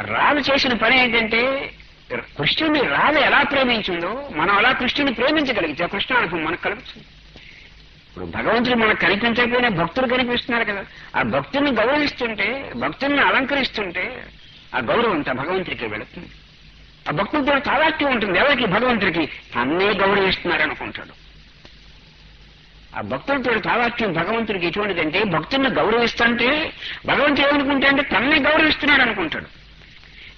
రాలు చేసిన పని ఏంటంటే కృష్ణుని రాధ ఎలా ప్రేమించిందో మనం అలా కృష్ణుని ప్రేమించగలిగితే కృష్ణ అనుభవం మనకు కలుగుతుంది ఇప్పుడు భగవంతుడు మనకు కనిపించకపోయినా భక్తులు కనిపిస్తున్నారు కదా. ఆ భక్తుల్ని గౌరవిస్తుంటే భక్తుల్ని అలంకరిస్తుంటే ఆ గౌరవం భగవంతుడికి వెళుతుంది. ఆ భక్తులతో తాదాత్యం ఉంటుంది. ఎవరికి? భగవంతుడికి. తన్నే గౌరవిస్తున్నారు అనుకుంటాడు. ఆ భక్తులతో తాదాత్యం భగవంతుడికి ఎటువంటిదంటే భక్తుల్ని గౌరవిస్తుంటే భగవంతుడు ఏమనుకుంటే అంటే తన్నే గౌరవిస్తున్నాడు అనుకుంటాడు.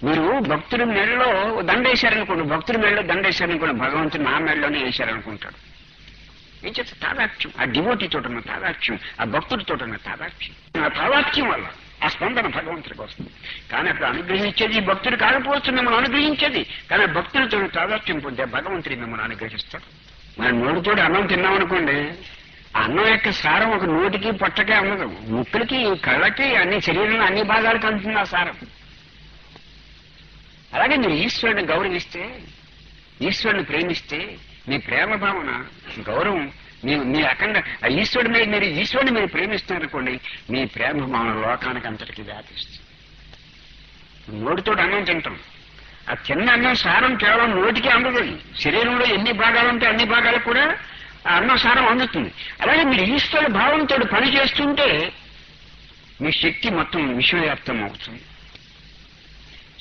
మీరు భక్తుడి మెడలో దండేశారనుకోండి భక్తుడి మెడలో దండేశారనుకోండి భగవంతుడు నా మెడలోనే వేశారనుకుంటాడు ఏం చేస్తే తాదాక్ష్యం ఆ డివోటీతో ఉన్న తాదాక్ష్యం ఆ భక్తుడితో ఉన్న తాదాక్ష్యం ఆ తాదాక్ష్యం వల్ల ఆ స్పందన భగవంతుడికి వస్తుంది కానీ అప్పుడు అనుగ్రహించేది భక్తుడు కాకపోవచ్చు మిమ్మల్ని అనుగ్రహించేది. కానీ భక్తులతో భక్తుడితో పొందే భగవంతుడి మిమ్మల్ని అనుగ్రహిస్తాడు. మన నోటితోటి అన్నం తిన్నామనుకోండి అన్నం యొక్క సారం ఒక నోటికి పొట్టకే అమ్మదు ముక్కులకి కళ్ళకి అన్ని శరీరంలో అన్ని భాగాలకు అందుతుంది ఆ సారం. అలాగే మీరు ఈశ్వరుని గౌరవిస్తే ఈశ్వరుని ప్రేమిస్తే మీ ప్రేమ భావన గౌరవం మీ మీ అఖండ ఈశ్వరుడి మీద మీరు ఈశ్వరుని మీరు ప్రేమిస్తున్నారనుకోండి మీ ప్రేమ భావన లోకానికి అంతటికి వ్యాపిస్తుంది. నోటితో అన్నం తింటాం. ఆ చిన్న అన్నం సారం కేవలం నోటికి అందదు. శరీరంలో ఎన్ని భాగాలు ఉంటే అన్ని భాగాలకు కూడా ఆ అన్నం సారం అందుతుంది. అలాగే మీరు ఈశ్వర భావంతో పని చేస్తుంటే మీ శక్తి మొత్తం విశ్వవ్యాప్తం అవుతుంది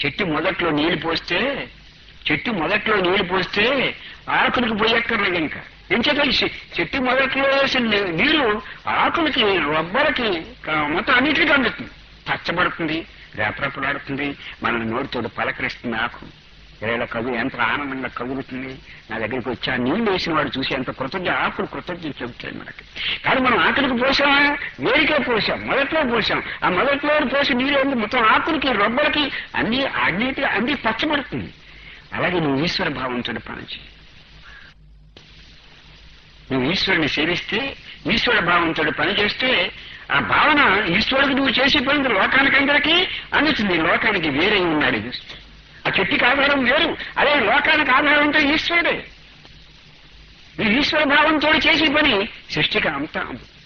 చెట్టు మొదట్లో నీళ్ళు పోస్తే చెట్టు మొదట్లో నీళ్ళు పోస్తే ఆకులకు పోయక్కర్లేదు ఇంకా. ఎంచేత కలిసి చెట్టు మొదట్లో వేసిన నీ- నీరు ఆకులకి రబ్బలకి మొత్తం అన్నిటికీ అందుతుంది. పచ్చబడుతుంది రేపరపలాడుతుంది మనల్ని నోటితోటి పలకరిస్తుంది ఆకు. ఇలా కవి ఎంత ఆనందంగా కదులుతుంది నా దగ్గరికి వచ్చి ఆ వేసిన వాడు చూసి ఎంత కృతజ్ఞ? ఆకులు కృతజ్ఞత చెబుతాయి మనకి. కానీ మనం ఆకలికి పోసామా? వేడికే పోసాం మొదట్లో పోసాం. ఆ మొదట్లో పోసి నీళ్ళు మొత్తం ఆకులకి రొబ్బలకి అన్ని అన్నిటి అన్ని పచ్చబడుతుంది. అలాగే నువ్వు ఈశ్వర భావంతో పనిచేయి నువ్వు ఈశ్వరుని సేవిస్తే ఈశ్వర భావంతో పనిచేస్తే ఆ భావన ఈశ్వరుడికి నువ్వు చేసే పని లోకానికి అందరికీ అందుతుంది. లోకానికి వేరే ఉన్నాడు చూస్తే చెట్టుకి ఆధారం వేరు. అదే లోకానికి ఆధారం అంటే ఈశ్వరుడే. ఈ ఈశ్వర భావంతో చేసే పని సృష్టికి అంతా అందుతుంది